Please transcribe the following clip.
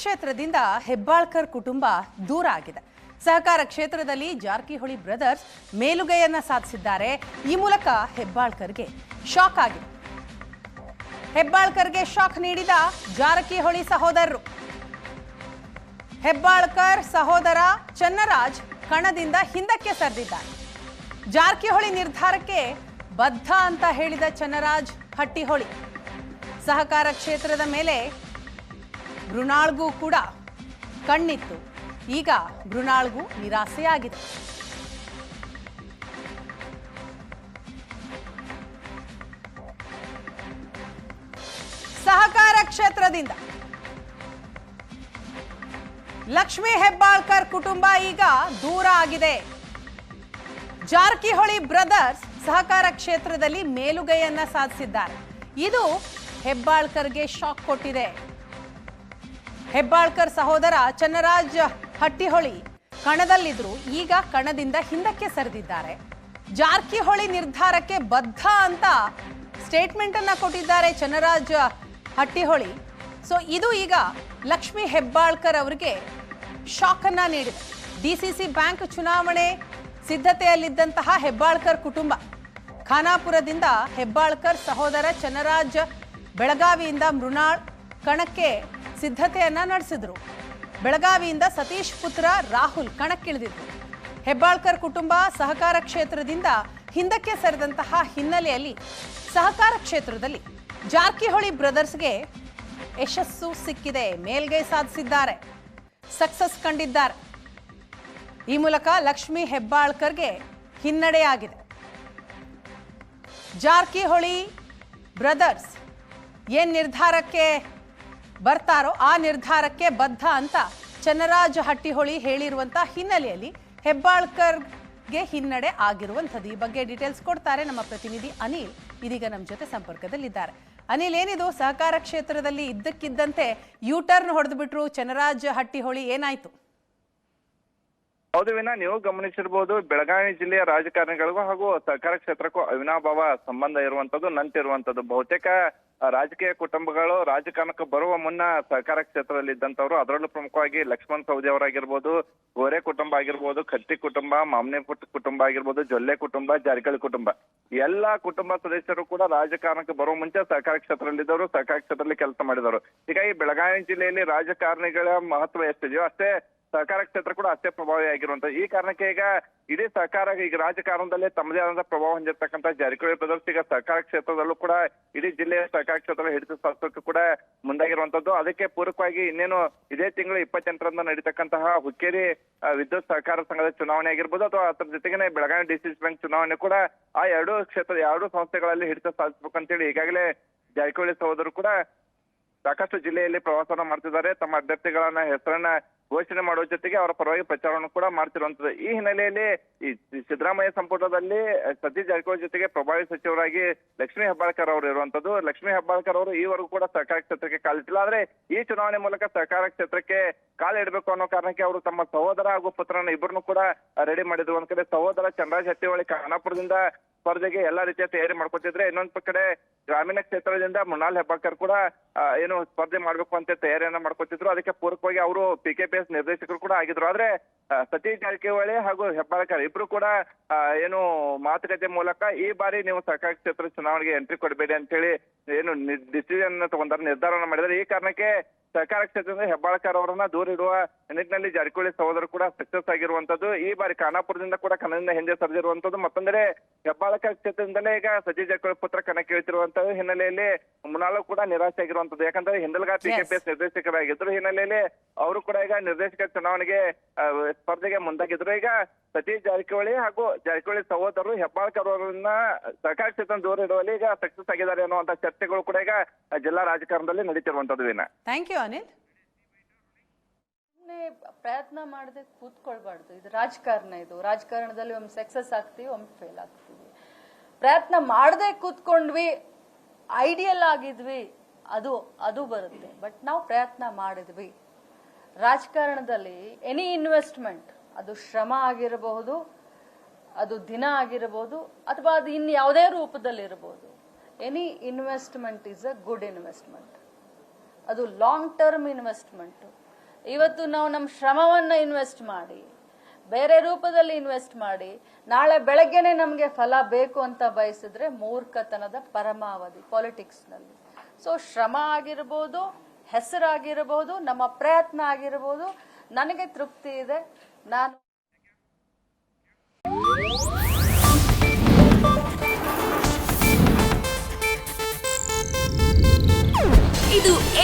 ಕ್ಷೇತ್ರದಿಂದ ಹೆಬ್ಬಾಳ್ಕರ್ ಕುಟುಂಬ ದೂರ ಆಗಿದೆ. ಸಹಕಾರ ಕ್ಷೇತ್ರದಲ್ಲಿ ಜಾರಕಿಹೊಳಿ ಬ್ರದರ್ಸ್ ಮೇಲುಗೈಯನ್ನ ಸಾಧಿಸಿದ್ದಾರೆ. ಈ ಮೂಲಕ ಹೆಬ್ಬಾಳ್ಕರ್ಗೆ ಶಾಕ್ ಆಗಿದೆ. ಹೆಬ್ಬಾಳ್ಕರ್ಗೆ ಶಾಕ್ ನೀಡಿದ ಜಾರಕಿಹೊಳಿ ಸಹೋದರರು. ಹೆಬ್ಬಾಳ್ಕರ್ ಸಹೋದರ ಚನ್ನರಾಜ್ ಕಣದಿಂದ ಹಿಂದಕ್ಕೆ ಸರಿದಿದ್ದಾರೆ. ಜಾರಕಿಹೊಳಿ ನಿರ್ಧಾರಕ್ಕೆ ಬದ್ಧ ಅಂತ ಹೇಳಿದ ಚನ್ನರಾಜ್ ಹಟ್ಟಿಹೊಳಿ. ಸಹಕಾರ ಕ್ಷೇತ್ರದ ಮೇಲೆ ಮೃಣಾಳ್ಗೂ ಕೂಡ ಕಣ್ಣಿತ್ತು. ಈಗ ಮೃಣಾಳ್ಗೂ ನಿರಾಸೆಯಾಗಿದೆ. ಸಹಕಾರ ಕ್ಷೇತ್ರದಿಂದ ಲಕ್ಷ್ಮೀ ಹೆಬ್ಬಾಳ್ಕರ್ ಕುಟುಂಬ ಈಗ ದೂರ ಆಗಿದೆ. ಜಾರಕಿಹೊಳಿ ಬ್ರದರ್ಸ್ ಸಹಕಾರ ಕ್ಷೇತ್ರದಲ್ಲಿ ಮೇಲುಗೈಯನ್ನ ಸಾಧಿಸಿದ್ದಾರೆ. ಇದು ಹೆಬ್ಬಾಳ್ಕರ್ಗೆ ಶಾಕ್ ಕೊಟ್ಟಿದೆ. ಹೆಬ್ಬಾಳ್ಕರ್ ಸಹೋದರ ಚನ್ನರಾಜ್ ಹಟ್ಟಿಹೊಳಿ ಕಣದಲ್ಲಿದ್ರು, ಈಗ ಕಣದಿಂದ ಹಿಂದಕ್ಕೆ ಸರಿದಿದ್ದಾರೆ. ಜಾರಕಿಹೊಳಿ ನಿರ್ಧಾರಕ್ಕೆ ಬದ್ಧ ಅಂತ ಸ್ಟೇಟ್ಮೆಂಟ್ ಅನ್ನ ಕೊಟ್ಟಿದ್ದಾರೆ ಚನ್ನರಾಜ್ ಹಟ್ಟಿಹೊಳಿ. ಸೊ ಇದು ಈಗ ಲಕ್ಷ್ಮಿ ಹೆಬ್ಬಾಳ್ಕರ್ ಅವರಿಗೆ ಶಾಕ್ ಅನ್ನ ನೀಡಿದೆ ಡಿಸಿಸಿ ಬ್ಯಾಂಕ್ ಚುನಾವಣೆ ಸಿದ್ಧತೆಯಲ್ಲಿದ್ದಂತಹ ಹೆಬ್ಬಾಳ್ಕರ್ ಕುಟುಂಬ. ಖಾನಾಪುರದಿಂದ ಹೆಬ್ಬಾಳ್ಕರ್ ಸಹೋದರ ಚನ್ನರಾಜ್ ಬೆಳಗಾವಿಯಿಂದ ಮೃಣಾಳ್ ಕಣಕ್ಕೆ ಸಿದ್ಧತೆಯನ್ನ ನಡೆಸಿದ್ರು. ಬೆಳಗಾವಿಯಿಂದ ಸತೀಶ್ ಪುತ್ರ ರಾಹುಲ್ ಕಣಕ್ಕಿಳಿದಿದ್ರು. ಹೆಬ್ಬಾಳ್ಕರ್ ಕುಟುಂಬ ಸಹಕಾರ ಕ್ಷೇತ್ರದಿಂದ ಹಿಂದಕ್ಕೆ ಸರಿದಂತಹ ಹಿನ್ನೆಲೆಯಲ್ಲಿ ಸಹಕಾರ ಕ್ಷೇತ್ರದಲ್ಲಿ ಜಾರಕಿಹೊಳಿ ಬ್ರದರ್ಸ್ಗೆ ಯಶಸ್ಸು ಸಿಕ್ಕಿದೆ, ಮೇಲ್ಗೈ ಸಾಧಿಸಿದ್ದಾರೆ, ಸಕ್ಸಸ್ ಕಂಡಿದ್ದಾರೆ. ಈ ಮೂಲಕ ಲಕ್ಷ್ಮಿ ಹೆಬ್ಬಾಳ್ಕರ್ಗೆ ಹಿನ್ನಡೆಯಾಗಿದೆ. ಜಾರಕಿಹೊಳಿ ಬ್ರದರ್ಸ್ ಏನ್ ನಿರ್ಧಾರಕ್ಕೆ ಬರ್ತಾರೋ ಆ ನಿರ್ಧಾರಕ್ಕೆ ಬದ್ಧ ಅಂತ ಚನ್ನರಾಜ ಹಟ್ಟಿಹೊಳಿ ಹೇಳಿರುವಂತ ಹಿನ್ನೆಲೆಯಲ್ಲಿ ಹೆಬ್ಬಾಳ್ಕರ್ಗೆ ಹಿನ್ನಡೆ ಆಗಿರುವಂಥದ್ದು. ಈ ಬಗ್ಗೆ ಡೀಟೇಲ್ಸ್ ಕೊಡ್ತಾರೆ ನಮ್ಮ ಪ್ರತಿನಿಧಿ ಅನಿಲ್. ಇದೀಗ ನಮ್ಮ ಜೊತೆ ಸಂಪರ್ಕದಲ್ಲಿದ್ದಾರೆ. ಅನಿಲ್, ಏನಿದು? ಸಹಕಾರ ಕ್ಷೇತ್ರದಲ್ಲಿ ಇದ್ದಕ್ಕಿದ್ದಂತೆ ಯೂಟರ್ನ್ ಹೊಡೆದು ಬಿಟ್ರು ಚನ್ನರಾಜ ಹಟ್ಟಿಹೊಳಿ ಏನಾಯ್ತು? ಹೌದು ವಿನಾ ನೀವು ಗಮನಿಸಿರ್ಬೋದು, ಬೆಳಗಾವಿ ಜಿಲ್ಲೆಯ ರಾಜಕಾರಣಿಗಳಿಗೂ ಹಾಗೂ ಸಹಕಾರ ಕ್ಷೇತ್ರಕ್ಕೂ ಅವಿನಾಭಾವ ಸಂಬಂಧ ಇರುವಂತದ್ದು ನಂಟಿರುವಂತದ್ದು ಬಹುತೇಕ ರಾಜಕೀಯ ಕುಟುಂಬಗಳು ರಾಜಕಾರಣಕ್ಕೆ ಬರುವ ಮುನ್ನ ಸಹಕಾರ ಕ್ಷೇತ್ರದಲ್ಲಿ ಇದ್ದಂತವ್ರು ಅದರಲ್ಲೂ ಪ್ರಮುಖವಾಗಿ ಲಕ್ಷ್ಮಣ್ ಸವದಿ ಅವರಾಗಿರ್ಬೋದು, ಗೋರೆ ಕುಟುಂಬ ಆಗಿರ್ಬೋದು, ಕತ್ತಿ ಕುಟುಂಬ, ಮಾಮನೆ ಕುಟುಂಬ ಆಗಿರ್ಬೋದು, ಜೊಲ್ಲೆ ಕುಟುಂಬ, ಜಾರಕಿಹೊಳಿ ಕುಟುಂಬ. ಎಲ್ಲಾ ಕುಟುಂಬ ಸದಸ್ಯರು ಕೂಡ ರಾಜಕಾರಣಕ್ಕೆ ಬರುವ ಮುಂಚೆ ಸಹಕಾರ ಕ್ಷೇತ್ರದಲ್ಲಿದ್ದವರು ಸಹಕಾರ ಕ್ಷೇತ್ರದಲ್ಲಿ ಕೆಲಸ ಮಾಡಿದವರು. ಹೀಗಾಗಿ ಬೆಳಗಾವಿ ಜಿಲ್ಲೆಯಲ್ಲಿ ರಾಜಕಾರಣಿಗಳ ಮಹತ್ವ ಎಷ್ಟಿದೆಯೋ ಅಷ್ಟೇ ಸಹಕಾರ ಕ್ಷೇತ್ರ ಕೂಡ ಅಷ್ಟೇ ಪ್ರಭಾವಿ ಆಗಿರುವಂತ ಈ ಕಾರಣಕ್ಕೆ ಈಗ ಇಡೀ ಸಹಕಾರ ಈಗ ರಾಜಕಾರಣದಲ್ಲೇ ತಮ್ಮದೇ ಆದಂತಹ ಪ್ರಭಾವ ಹೊಂದಿರತಕ್ಕಂತ ಜಾರಕಿಹೊಳಿ ಬ್ರದರ್ಸ್ ಈಗ ಸಹಕಾರ ಕ್ಷೇತ್ರದಲ್ಲೂ ಕೂಡ ಇಡೀ ಜಿಲ್ಲೆಯ ಸಹಕಾರ ಕ್ಷೇತ್ರ ಹಿಡಿದು ಸಾಧಿಸೋಕೆ ಕೂಡ ಮುಂದಾಗಿರುವಂತದ್ದು ಅದಕ್ಕೆ ಪೂರಕವಾಗಿ ಇನ್ನೇನು ಇದೇ ತಿಂಗಳು ಇಪ್ಪತ್ತೆಂಟರಂದು ನಡೀತಕ್ಕಂತಹ ಹುಕ್ಕೇರಿ ವಿದ್ಯುತ್ ಸಹಕಾರ ಸಂಘದ ಚುನಾವಣೆ ಆಗಿರ್ಬೋದು ಅಥವಾ ಅದ್ರ ಜೊತೆಗೆ ಬೆಳಗಾವಿ ಡಿಸಿಸ್ ಬ್ಯಾಂಕ್ ಚುನಾವಣೆ ಕೂಡ ಆ ಎರಡು ಕ್ಷೇತ್ರ, ಎರಡು ಸಂಸ್ಥೆಗಳಲ್ಲಿ ಹಿಡಿತ ಸಾಧಿಸಬೇಕು ಅಂತೇಳಿ ಈಗಾಗಲೇ ಜಾರಕಿಹೊಳಿ ಸಹೋದರು ಕೂಡ ಸಾಕಷ್ಟು ಜಿಲ್ಲೆಯಲ್ಲಿ ಪ್ರವಾಸವನ್ನ ಮಾಡ್ತಿದ್ದಾರೆ. ತಮ್ಮ ಅಭ್ಯರ್ಥಿಗಳನ್ನ, ಹೆಸರನ್ನ ಘೋಷಣೆ ಮಾಡುವ ಜೊತೆಗೆ ಅವರ ಪರವಾಗಿ ಪ್ರಚಾರವನ್ನು ಕೂಡ ಮಾಡ್ತಿರುವಂತದ್ದು. ಈ ಹಿನ್ನೆಲೆಯಲ್ಲಿ ಈ ಸಿದ್ದರಾಮಯ್ಯ ಸಂಪುಟದಲ್ಲಿ ಸತೀಶ್ ಜಾರಕಿಹೊಳಿ ಜೊತೆಗೆ ಪ್ರಭಾವಿ ಸಚಿವರಾಗಿ ಲಕ್ಷ್ಮೀ ಹೆಬ್ಬಾಳ್ಕರ್ ಅವರು ಇರುವಂತದ್ದು. ಲಕ್ಷ್ಮೀ ಹೆಬ್ಬಾಳ್ಕರ್ ಅವರು ಈವರೆಗೂ ಕೂಡ ಸರ್ಕಾರ ಕ್ಷೇತ್ರಕ್ಕೆ ಕಾಲಿಟ್ಟಿಲ್ಲ ಆದ್ರೆ ಈ ಚುನಾವಣೆ ಮೂಲಕ ಸರ್ಕಾರ ಕ್ಷೇತ್ರಕ್ಕೆ ಕಾಲಿಡಬೇಕು ಅನ್ನೋ ಕಾರಣಕ್ಕೆ ಅವರು ತಮ್ಮ ಸಹೋದರ ಹಾಗೂ ಪುತ್ರನ ಇಬ್ಬರನ್ನು ಕೂಡ ರೆಡಿ ಮಾಡಿದ್ರು. ಒಂದ್ ಕಡೆ ಸಹೋದರ ಚಂದ್ರಾಜ್ ಹಟ್ಟಿಹೊಳಿ ಖಾನಾಪುರದಿಂದ ಸ್ಪರ್ಧೆಗೆ ಎಲ್ಲಾ ರೀತಿಯ ತಯಾರಿ ಮಾಡ್ಕೊತಿದ್ರೆ ಇನ್ನೊಂದ್ ಕಡೆ ಗ್ರಾಮೀಣ ಕ್ಷೇತ್ರದಿಂದ ಮೃಣಾಲ್ ಹೆಬ್ಬಾಳ್ಕರ್ ಕೂಡ ಏನು ಸ್ಪರ್ಧೆ ಮಾಡ್ಬೇಕು ಅಂತ ತಯಾರಿಯನ್ನ ಮಾಡ್ಕೊತಿದ್ರು. ಅದಕ್ಕೆ ಪೂರಕವಾಗಿ ಅವರು ಪಿ ಕೆ ಪಿ ಎಸ್ ನಿರ್ದೇಶಕರು ಕೂಡ ಆಗಿದ್ರು. ಆದ್ರೆ ಸತೀಶ್ ಜಾರಕಿಹೊಳಿ ಹಾಗೂ ಹೆಬ್ಬಾಳ್ಕರ್ ಇಬ್ರು ಕೂಡ ಏನು ಮಾತುಕತೆ ಮೂಲಕ ಈ ಬಾರಿ ನೀವು ಸರ್ಕಾರಿ ಕ್ಷೇತ್ರ ಚುನಾವಣೆಗೆ ಎಂಟ್ರಿ ಕೊಡಬೇಡಿ ಅಂತ ಹೇಳಿ, ಏನು ಡಿಸಿಷನ್ ತಗೊಂಡ್ರೆ ನಿರ್ಧಾರನ ಮಾಡಿದ್ರೆ. ಈ ಕಾರಣಕ್ಕೆ ಸಹಕಾರ ಕ್ಷೇತ್ರದಿಂದ ಹೆಬ್ಬಾಳ್ಕರ್ ಅವರನ್ನ ದೂರ ಇಡುವ ನಿಟ್ಟಿನಲ್ಲಿ ಜಾರಕಿಹೊಳಿ ಸಹೋದರ ಕೂಡ ಸಕ್ಸಸ್ ಆಗಿರುವಂತದ್ದು. ಈ ಬಾರಿ ಖಾನಾಪುರದಿಂದ ಕೂಡ ಕಣದಿಂದ ಹಿಂದೆ ಸರಿದಿರುವಂತದ್ದು. ಮತ್ತೊಂದೆಡೆ ಹೆಬ್ಬಾಳ್ಕರ್ ಕ್ಷೇತ್ರದಿಂದಲೇ ಈಗ ಸಜ್ಜಿ ಜಾರಕಿಹೊಳಿ ಪುತ್ರ ಕಣಕ್ಕೆ ಇಳಿತಿರುವಂತಹ ಹಿನ್ನೆಲೆಯಲ್ಲಿ ಮುನಾಳು ಕೂಡ ನಿರಾಶೆ ಆಗಿರುವಂತದ್ದು. ಯಾಕಂದ್ರೆ ಹಿಂದಲ್ಗಾ ಬಿಜೆಪಿ ನಿರ್ದೇಶಕರಾಗಿದ್ದರು ನಿರ್ದೇಶಕರಾಗಿದ್ರು ಹಿನ್ನೆಲೆಯಲ್ಲಿ ಅವರು ಕೂಡ ಈಗ ನಿರ್ದೇಶಕ ಚುನಾವಣೆಗೆ ಸ್ಪರ್ಧೆಗೆ ಮುಂದಾಗಿದ್ರು. ಈಗ ಸತೀಶ್ ಜಾರಕಿಹೊಳಿ ಹಾಗೂ ಜಾರಕಿಹೊಳಿ ಸಹೋದರರು ಹೆಬ್ಬಾಳ್ಕರ್ ಅವರನ್ನ ಸಹಕಾರ ಕ್ಷೇತ್ರ ದೂರ ಇಡುವಲ್ಲಿ ಈಗ ಸಕ್ಸಸ್ ಆಗಿದ್ದಾರೆ ಅನ್ನುವಂತ ಚರ್ಚೆಗಳು ಕೂಡ ಈಗ ಜಿಲ್ಲಾ ರಾಜಕಾರಣದಲ್ಲಿ ನಡೀತಿರುವಂತದ್ದು ವಿನ ಥ್ಯಾಂಕ್ ಯು ಅನಿಲ್? ಪ್ರಯತ್ನ ಮಾಡದೆ ಕೂತ್ಕೊಳ್ಬಾರ್ದು. ಇದು ರಾಜಕಾರಣ ಇದು. ರಾಜಕಾರಣದಲ್ಲಿ ಒಮ್ಮೆ ಸಕ್ಸಸ್ ಆಗ್ತೀವಿ, ಒಮ್ಮೆ ಫೇಲ್ ಆಗ್ತೀವಿ. ಪ್ರಯತ್ನ ಮಾಡದೆ ಕೂತ್ಕೊಂಡ್ವಿ ಐಡಿಯಲ್ ಆಗಿದ್ವಿ, ಅದು ಅದು ಬರುತ್ತೆ. ಬಟ್ ನಾವು ಪ್ರಯತ್ನ ಮಾಡಿದ್ವಿ. ರಾಜಕಾರಣದಲ್ಲಿ ಎನಿ ಇನ್ವೆಸ್ಟ್ಮೆಂಟ್ ಅದು ಶ್ರಮ ಆಗಿರಬಹುದು, ಅದು ದಿನ ಆಗಿರಬಹುದು, ಅಥವಾ ಅದು ಇನ್ನು ಯಾವುದೇ ರೂಪದಲ್ಲಿ ಇರಬಹುದು any investment is a good investment ಅದು ಲಾಂಗ್ ಟರ್ಮ್ ಇನ್ವೆಸ್ಟ್ಮೆಂಟು ಇವತ್ತು ನಾವು ನಮ್ಮ ಶ್ರಮವನ್ನು ಇನ್ವೆಸ್ಟ್ ಮಾಡಿ, ಬೇರೆ ರೂಪದಲ್ಲಿ ಇನ್ವೆಸ್ಟ್ ಮಾಡಿ, ನಾಳೆ ಬೆಳಗ್ಗೆನೆ ನಮಗೆ ಫಲ ಬೇಕು ಅಂತ ಬಯಸಿದ್ರೆ ಮೂರ್ಖತನದ ಪರಮಾವಧಿ ಪಾಲಿಟಿಕ್ಸ್ನಲ್ಲಿ ಸೊ ಶ್ರಮ ಆಗಿರ್ಬೋದು, ಹೆಸರಾಗಿರ್ಬೋದು, ನಮ್ಮ ಪ್ರಯತ್ನ ಆಗಿರ್ಬೋದು, ನನಗೆ ತೃಪ್ತಿ ಇದೆ. ನಾನು